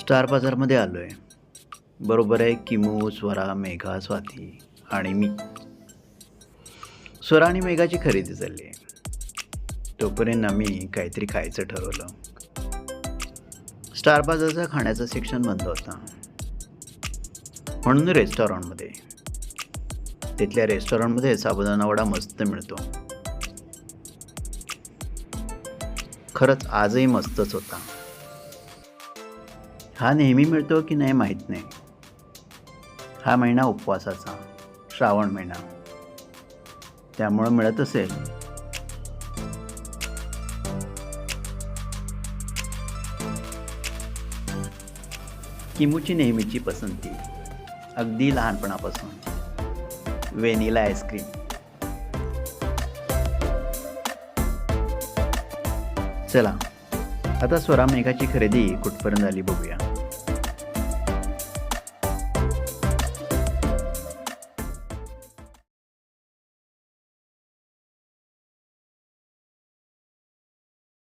Star बाजारमध्ये आलो आहे बरोबर आहे किमू स्वरा मेघा स्वाती आणि मी. स्वरा आणि मेघाची खरेदी चालली. आहे तोपर्यंत आम्ही काहीतरी खायचं ठरवलं. स्टार बाजारचा खाण्याचं सेक्शन बंद होता. म्हणून रेस्टॉरंटमध्ये. तिथल्या रेस्टॉरंटमध्ये साबुदाणा वडा मस्त मिळतो. खरंच आजही मस्तच होता. हा नेहमी मिळतो की नाही माहीत नाही. हा महिना उपवासाचा श्रावण महिना. त्यामुळं मिळत असेल. किमूची नेहमीची पसंती अगदी लहानपणापासून. Vanilla ice cream. चला आता स्वरा मेघाची खरेदी कुठपर्यंत आली बघूया.